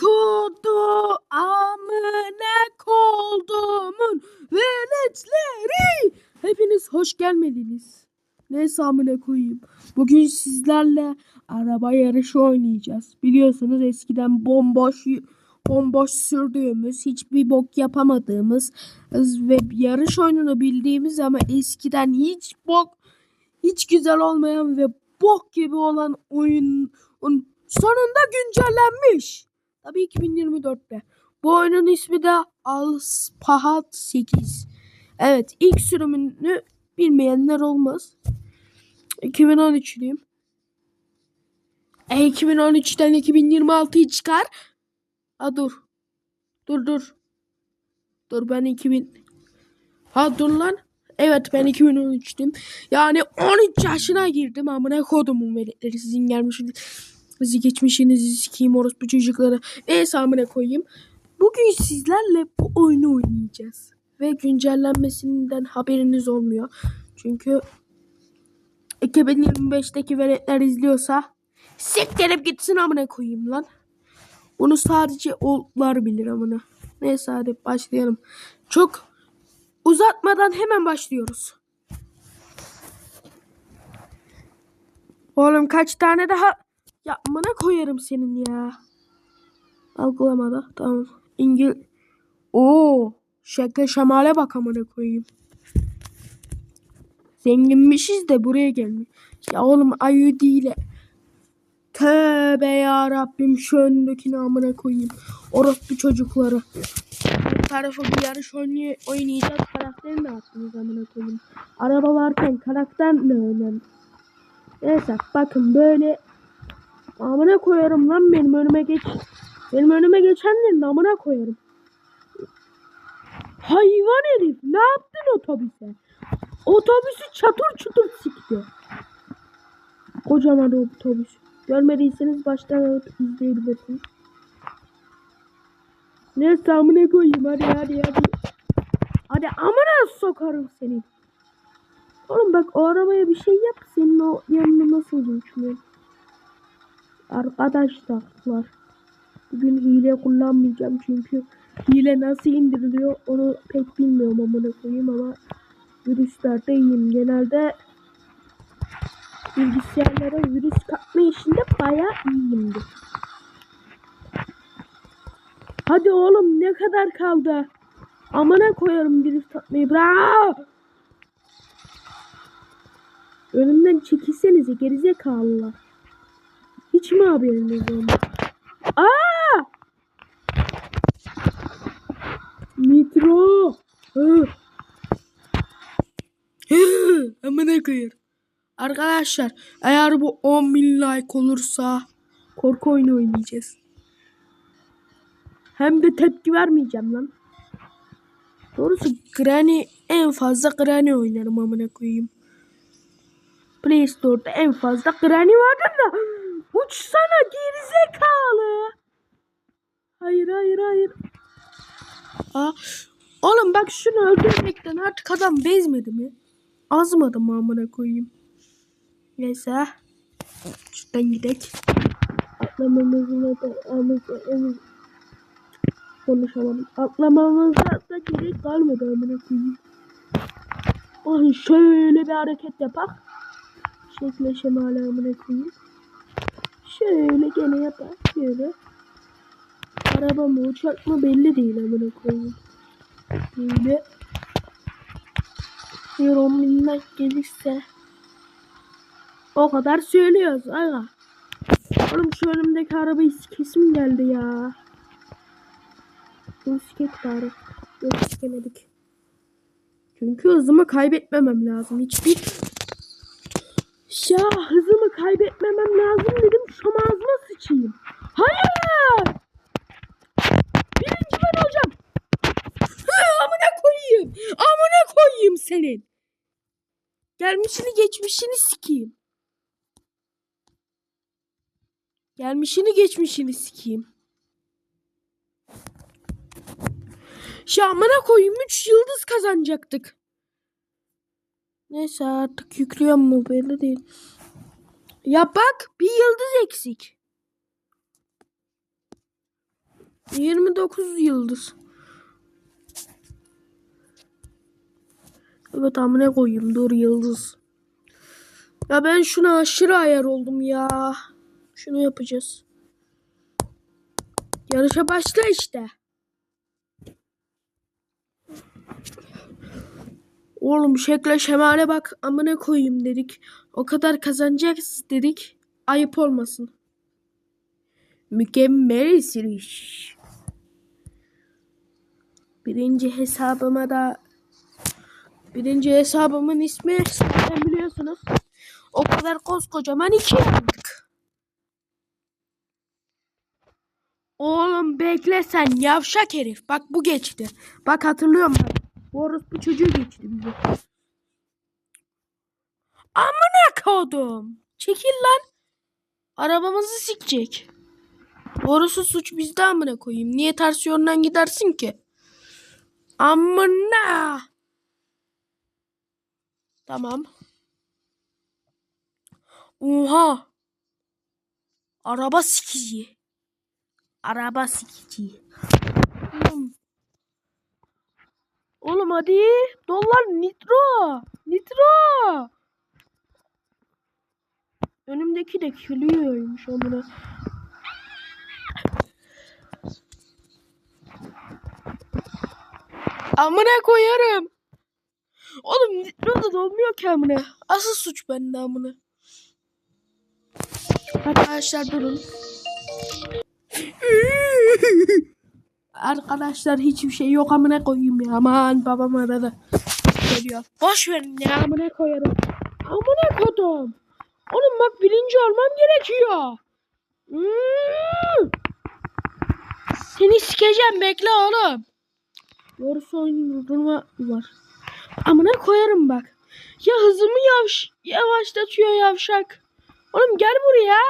kodu amına koldumun veletleri. Hepiniz hoş gelmediniz. Neyse amına koyayım. Bugün sizlerle araba yarışı oynayacağız. Biliyorsunuz eskiden bomboş bomboş sürdüğümüz, hiçbir bok yapamadığımız ve yarış oyununu bildiğimiz ama eskiden hiç bok hiç güzel olmayan ve bok gibi olan oyun sonunda güncellenmiş. Tabii 2024'te. Bu oyunun ismi de Alspahat 8. Evet ilk sürümünü bilmeyenler olmaz. 2013'lüyüm. E 2013'ten 2026'yı çıkar. Ha dur. Dur dur. Dur ben 2000. Ha dur lan. Evet ben 2013'tüm. Yani 13 yaşına girdim amına kodumun veletleri sizin gelmişsiniz. Sizi geçmişinizi sikeyim orospu çocukları. Neyse amına koyayım. Bugün sizlerle bu oyunu oynayacağız. Ve güncellenmesinden haberiniz olmuyor. Çünkü 2025'teki veletler izliyorsa siktirip gitsin amına koyayım lan. Bunu sadece oldlar bilir amına. Neyse hadi başlayalım. Çok uzatmadan hemen başlıyoruz. Oğlum kaç tane daha yapmana koyarım senin ya. Algılamadı. Tamam. İngil... Oo, şekle şamale bak amına koyayım. Zenginmişiz de buraya gelmiş. Ya oğlum ayı değil. Tövbe ya Rabbim şu öndekini amına koyayım. Orospu çocukları. Bu tarafa bir yarış oynay oynayacağız. Karakterini de attınız amına koyayım. Araba varken karakter ne önemli? Neyse bakın böyle amına koyarım lan benim önüme geç. Benim önüme geçenlerin amına koyarım. Hayvan herif ne yaptın otobüse? Otobüsü çatır çutur sikti. Kocaman otobüs. Görmediyseniz baştan alıp izleyebilirsiniz. Neyse amına koyayım hadi hadi hadi. Hadi amına sokarım seni. Oğlum bak o arabaya bir şey yap senin o yanına nasıl uçmuyor? Arkadaşlar bugün hile kullanmayacağım çünkü hile nasıl indiriliyor onu pek bilmiyorum amına koyayım ama virüslerde iyiyim. Genelde bilgisayarlara virüs katma işinde bayağı iyiyimdir. Hadi oğlum ne kadar kaldı? Amına koyarım virüs katmayı. Bravo! Önümden çekilsenize gerizekalılar. Mi haberiniz olmadı? Aa! Nitro! Amına koyarım. Arkadaşlar eğer bu 10 bin like olursa korku oyunu oynayacağız. Hem de tepki vermeyeceğim lan. Doğrusu Granny en fazla Granny oynarım amına koyayım. Play Store'da en fazla Granny vardır da uçsana gerizekalı. Hayır hayır hayır. Aa, oğlum bak şunu öldürmekten artık adam bezmedi mi? Azmadı mı amına koyayım? Neyse. Şuradan gidelim. Atlamamızın da konuşamadım. Atlamamıza da gerek kalmadı amına koyayım. Ay şöyle bir hareket yapak. Şekle şemale amına koyayım. Şöyle gene yapar. Şöyle. Araba mı uçak mı belli değil amına koyayım. Böyle. Bir on minnak gelirse. O kadar söylüyoruz aga. Oğlum şu önümdeki arabayı kesim geldi ya. Bunu sikek bari. Yok sikemedik. Çünkü hızımı kaybetmemem lazım. Hiçbir ya hızımı kaybetmemem lazım dedim. Şu ağzıma sıçayım. Hayır! Birinci ben olacağım. Amına koyayım. Amına koyayım senin. Gelmişini geçmişini sikeyim. Gelmişini geçmişini sikeyim. Ya amına koyayım 3 yıldız kazanacaktık. Neyse artık yüklüyorum belli değil. Ya bak bir yıldız eksik. 29 yıldız. Evet amına koyayım dur yıldız. Ya ben şuna aşırı ayar oldum ya. Şunu yapacağız. Yarışa başla işte. Oğlum şekle şemale bak amına koyayım dedik. O kadar kazanacağız dedik. Ayıp olmasın. Mükemmel sürüş. Birinci hesabıma da birinci hesabımın ismi zaten biliyorsunuz. O kadar koskocaman iki yaptık. Oğlum bekle sen yavşak herif. Bak bu geçti. Bak hatırlıyorum ben. Bu orospu çocuğu geçti bize. Amına kodum. Çekil lan. Arabamızı sikecek. Doğrusu suç bizde amına koyayım. Niye ters yönden gidersin ki? Amına. Tamam. Oha. Araba sikici. Araba sikici. Oğlum. Oğlum hadi. Dolar nitro. Nitro. Önümdeki de kiliymiş amına. Amına koyarım. Oğlum nitro da dolmuyor ki amına. Asıl suç bende amına. Arkadaşlar durun. Arkadaşlar hiçbir şey yok amına koyayım ya. Aman babam aradı. Geliyor. Boş verin ya amına koyarım. Amına kodum. Oğlum bak birinci olmam gerekiyor. Hmm. Seni sikeceğim bekle oğlum. Doğrusu oyun durma var. Amına koyarım bak. Ya hızımı yavaş yavaşlatıyor yavşak. Oğlum gel buraya.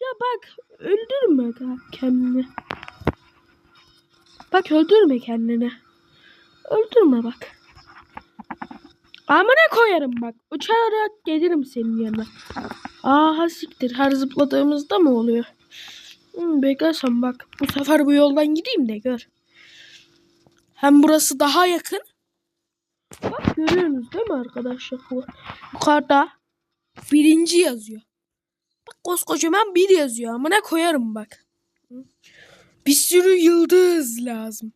Ya bak öldürme kendini. Bak öldürme kendini. Öldürme bak. Amına koyarım bak. Uçarak gelirim senin yanına. Aha siktir. Her zıpladığımızda mı oluyor? Hmm, beklersen bak. Bu sefer bu yoldan gideyim de gör. Hem burası daha yakın. Bak görüyorsunuz değil mi arkadaşlar? Bu- Yukarıda birinci yazıyor. Bak koskocaman bir yazıyor. Amına koyarım bak. Bir sürü yıldız lazım.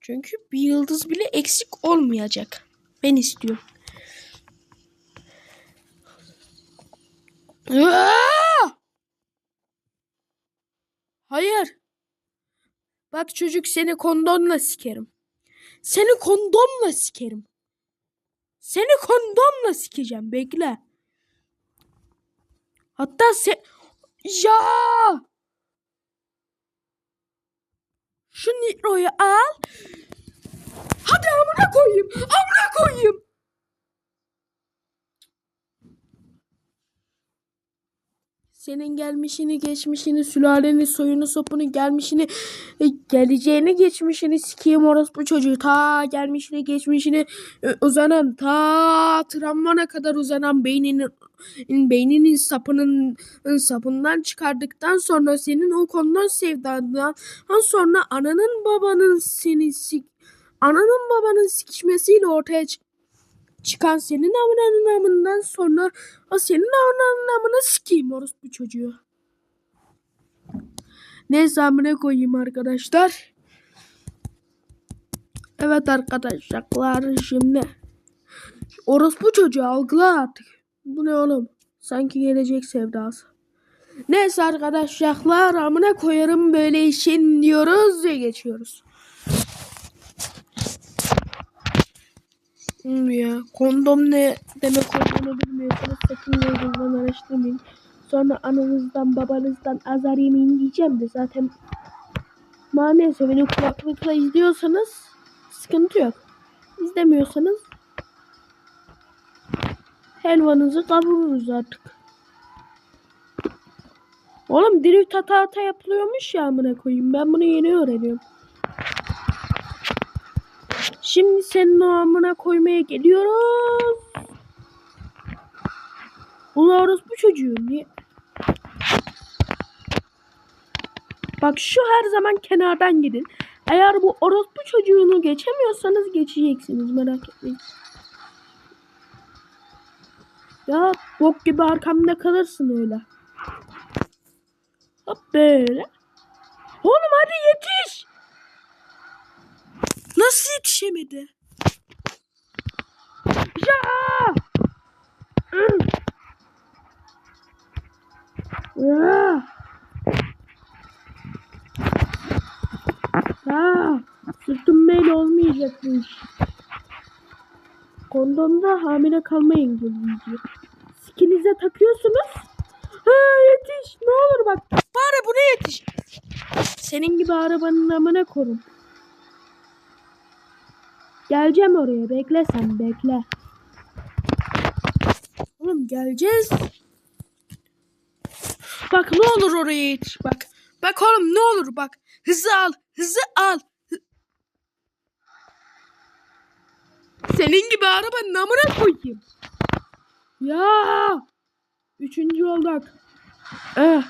Çünkü bir yıldız bile eksik olmayacak. Ben istiyorum. Hayır. Bak çocuk seni kondonla sikerim. Seni kondomla sikerim. Seni kondomla sikeceğim bekle. Hatta se... Ya! Şu nitroyu al. Hadi amına koyayım. Amına koyayım. Senin gelmişini, geçmişini, sülaleni, soyunu, sopunu, gelmişini, e, geleceğini, geçmişini sikeyim orospu çocuğu. Ta gelmişini, geçmişini e, uzanan, ta travmana kadar uzanan beyninin beyninin sapının sapından çıkardıktan sonra senin o konudan sevdandan sonra ananın babanın seni sik ananın babanın sikişmesiyle ortaya çık çıkan senin amının amından sonra o senin amının amına sikeyim orospu çocuğu. Neyse amına koyayım arkadaşlar. Evet arkadaşlar şimdi orospu çocuğu algıla artık. Bu ne oğlum? Sanki gelecek sevdası. Neyse arkadaşlar amına koyarım böyle işin diyoruz ve geçiyoruz. Ya kondom ne demek olduğunu bilmiyorsanız sakın Google'dan araştırmayın. Sonra ananızdan babanızdan azar yemeyin diyeceğim de zaten maalesef beni kulaklıkla izliyorsanız sıkıntı yok. İzlemiyorsanız helvanızı kavururuz artık. Oğlum drift hata hata yapılıyormuş ya amına koyayım. Ben bunu yeni öğreniyorum. Şimdi senin o amına koymaya geliyoruz. Ulan orospu çocuğu niye? Bak şu her zaman kenardan gidin. Eğer bu orospu çocuğunu geçemiyorsanız geçeceksiniz merak etmeyin. Ya bok gibi arkamda kalırsın öyle. Hop böyle. Oğlum hadi yetiş. Nasıl yetişemedi? Ya! Ya! Ha, sırtım böyle olmayacak bu iş. Kondomda hamile kalma engelleyici. Skinize takıyorsunuz. Ha yetiş ne olur bak. Bari buna yetiş. Senin gibi arabanın amına korum. Geleceğim oraya bekle sen bekle. Oğlum geleceğiz. Bak ne olur oraya yetiş bak. Bak oğlum ne olur bak. Hızı al. Hızı al. Hı- Senin gibi arabanın amına koyayım. Ya. Üçüncü olduk. Eh.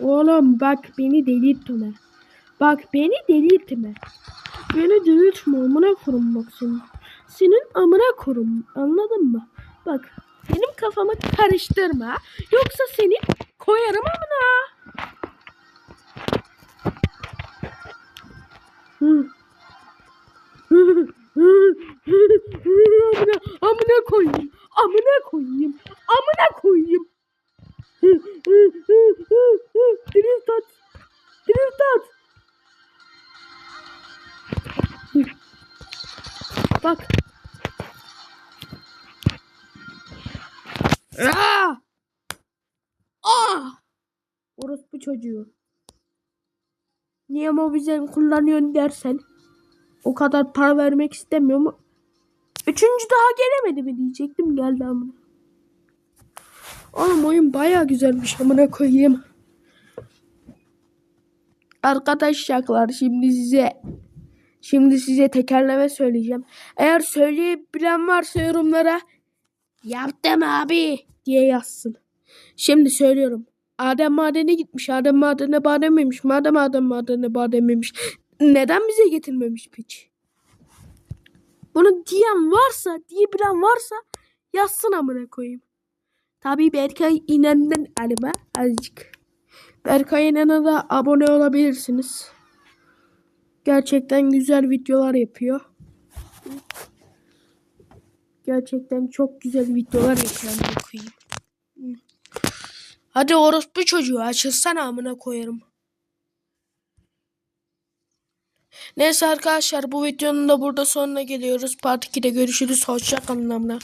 Oğlum bak beni delirtme. Bak beni delirtme. Beni delirtme amına kurum bak senin. Senin amına kurum anladın mı? Bak benim kafamı karıştırma. Yoksa seni koyarım amına. Hı. Çocuğu. Niye mobizen kullanıyorsun dersen o kadar para vermek istemiyorum. Üçüncü daha gelemedi mi diyecektim geldi amına. Oğlum oyun baya güzelmiş amına koyayım. Arkadaşlar şimdi size şimdi size tekerleme söyleyeceğim. Eğer söyleyebilen varsa yorumlara yaptım abi diye yazsın. Şimdi söylüyorum. Adem madene gitmiş. Adem madene badem. Madem Adem madene badem. Neden bize getirmemiş piç? Bunu diyen varsa, diyebilen varsa yazsın amına koyayım. Tabii Berkay İnan'dan alima azıcık. Berkay İnan'a da abone olabilirsiniz. Gerçekten güzel videolar yapıyor. Gerçekten çok güzel videolar yapıyor. Hadi orospu çocuğu açılsana amına koyarım. Neyse arkadaşlar bu videonun da burada sonuna geliyoruz. Part 2'de görüşürüz. Hoşça kalın amına.